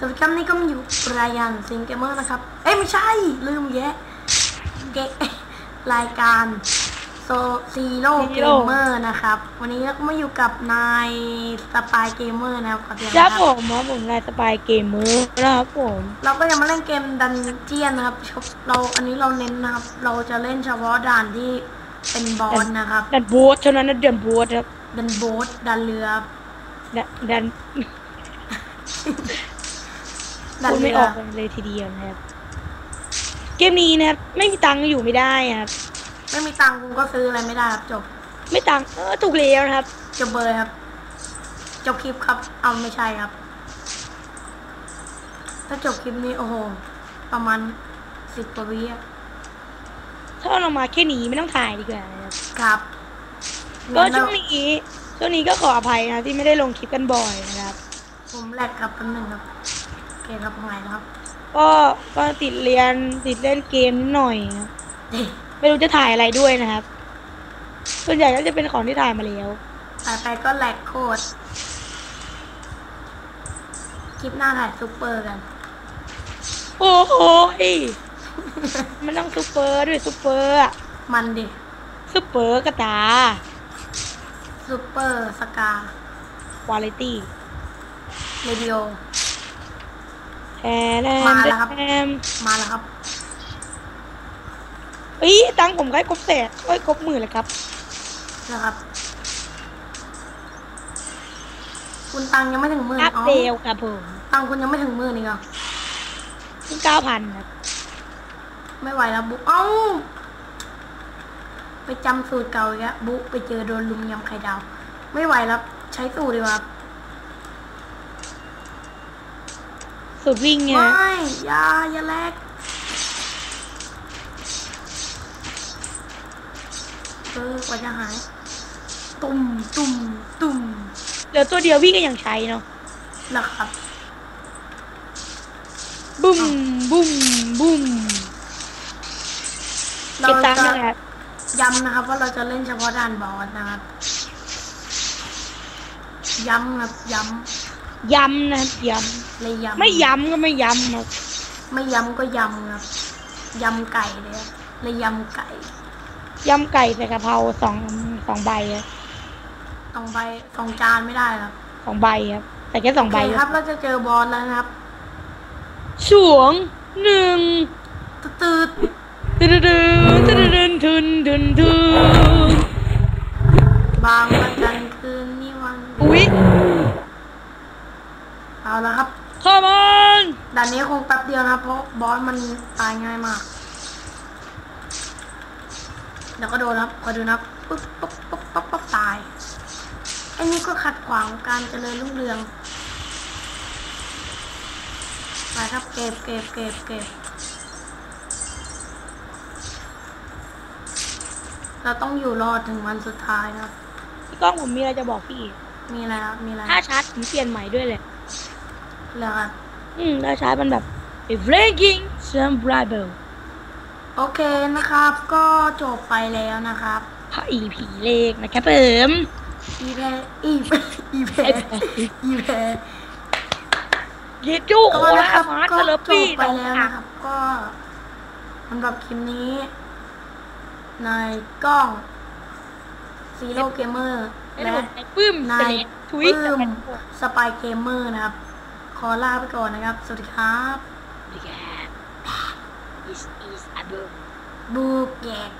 สวัสดีครับนี่ก็มาอยู่รายการซิงเกมเมอร์นะครับ เอ้ยไม่ใช่ ลืมแยะเกรายการโซซีโร่เก Zero มเมอร์นะครับ วันนี้ก็มาอยู่กับนายสปายเกมเมอร์นะครับขอเตือนคนะรับคผรับมครับผมนายสปายเกมเมอร์นะครับผม เราก็จะมาเล่นเกมดันเจียนนะครับ เราอันนี้เราเน้นนะครับ เราจะเล่นเฉพาะด่านที่เป็นบอสนะครับดันบูธเท่านั้นนะดันบูธครับดันโบ๊ทดันเรือดันดัน ดันพูดเรืไม่อออกเลยทีเดียวนะครับ เกมนี้นะครับไม่มีตังค์อยู่ไม่ได้ครับไม่มีตังค์กูก็ซื้ออะไรไม่ได้ครับจบ ไม่ตังค์เออถูกแล้วนะครับจบเบอร์ครับจบคลิปครับเอาไม่ใช่ครับ ถ้าจบคลิปนี้โอ้โหประมาณสิบกว่าวิอะถ้าเรามาแค่นี้ไม่ต้องถ่ายดีกว่านะครับครับก็งั้นช่วงเรานี้ช่วงนี้ก็ขออภัยนะที่ไม่ได้ลงคลิปกันบ่อยนะครับ ผมแลกครับแป๊บนึงครับโอ เคครับไงนะครับ ก็ก็ติดเรียนติดเล่นเกมนิดหน่อยนะเฮ้ยไม่รู้จะถ่ายอะไรด้วยนะครับ ส่วนใหญ่ก็จะเป็นของที่ถ่ายมาแล้วถ่ายไปก็แลกโคตรคลิปหน้าถ่ายซูเปอร์กัน โอ้โหยมันต้องซูเปอร์ด้วยซูเปอร์อะมันดิซูเปอร์กระตาซูเปอร์สกาวาไรตี้เรดิโอแทน มาแล้วครับแทนมาแล้วครับเอ้ยตังค์ผมใกล้ครบแสนใกล้ครบหมื่นแล้วครับนะครับ คุณตังยังไม่ถึงหมื่นอัพอ๋อเดลครับผมตังคุณยังไม่ถึงหมื่นอีกเหรอเพิ่งเก้าพันครับ ไม่ไหวแล้วบุ๊กเอ้าไปจำสูตรเก่าอีกแล้วบุ๊กไปเจอโดนลุมยำไข่ดาว ไม่ไหวแล้วใช้สูตรดีกว่าครับ สุดวิ่งไงไม่อย่าอย่าแลกเออกว่าจะหาย ตุ่มตุ่มตุ่มเหลือตัวเดียววิ่งก็ยังใช้เนาะแล้วครับบุ้มบุ้มบุ้มเราเก็บตังค์จะนะครับย้ำนะครับ ว่าเราจะเล่นเฉพาะด่านบอสนะครับ ย้ำครับย้ ย้ำนะครับย้ำเลยย้ำำไม่ย้ำก็ไม่ย้ำครับไม่ย้ำก็ยำครับยำไก่เลยครับเลยยำไก่ย้ำไก่ใส่กะเพราสองสองใบครับสองใบสองจานไม่ได้ครับสองใบครับใส่แค่สองโอใบเคครับเราจะเจอบอสแล้วนะครับสวงหนึ่งตืดตึนตึนตึนตึนตึนตึนตึนๆบางประจันคืนนี้วัน อุ๊ยเอา ละครับเข้ามันด่านนี้คงแป๊บเดียวนะครับเพราะบอสมันตายง่ายมากเดี๋ยวก็โดนครับคอยดูนะครับปุ๊บปุ๊บปุ๊บปุ๊บปุ๊บตายไอ้นี่ก็ขัดขวางการเจริญรุ่งเรืองไปครับเก็บเก็บเก็บเก็บเราต้องอยู่รอดถึงวันสุดท้ายนะครับพี่ก้องผมมีอะไรจะบอกพี่มีอะไรครับมีอะไรถ้าชาร์จผมเปลี่ยนใหม่ด้วยเลย เหรอครับอืมถ้าชาร์จมันแบบ if ranking some rival โอเคนะครับ ก็จบไปแล้วนะครับพระอีผีเลขนะครับผมอีแพอีแพอีแพอีแพเยจูก็โอนะลาครับมาร์ก็คเลจปี้บไปแล้วนะครับ ก็สำหรับคลิปนี้นายกล้องซีโร่เกมเมอร์และและในปื้มนาเสยลดทวิตปื้มสปายเกมเมอร์นะครับ ขอลาไปก่อนนะครับ สวัสดีครับ This is a book. บูแกก